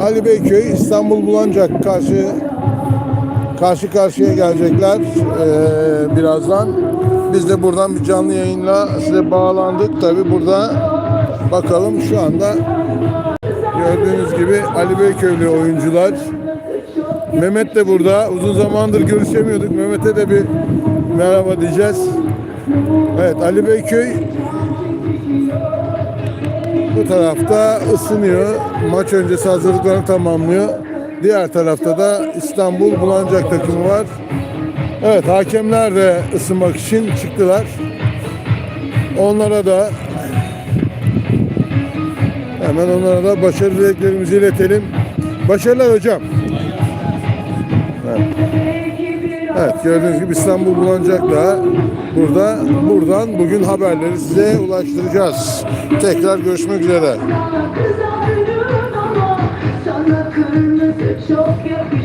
Ali Beyköy, İstanbul Bulancak karşı karşı karşıya gelecekler ee, birazdan. Biz de buradan bir canlı yayınla size bağlandık. Tabi burada bakalım şu anda gördüğünüz gibi Ali Beyköylü oyuncular. Mehmet de burada. Uzun zamandır görüşemiyorduk. Mehmet'e de bir merhaba diyeceğiz. Evet Ali Beyköy bu tarafta ısınıyor. Maç öncesi hazırlıklarını tamamlıyor. Diğer tarafta da İstanbul Bulancak takımı var. Evet hakemler de ısınmak için çıktılar. Onlara da hemen onlara da başarı dileklerimizi iletelim. Başarılar hocam. Evet. Evet gördüğünüz gibi İstanbul Bulancak da burada. Buradan bugün haberleri size ulaştıracağız. Tekrar görüşmek üzere. Sana kırmızı çok yakışıyor.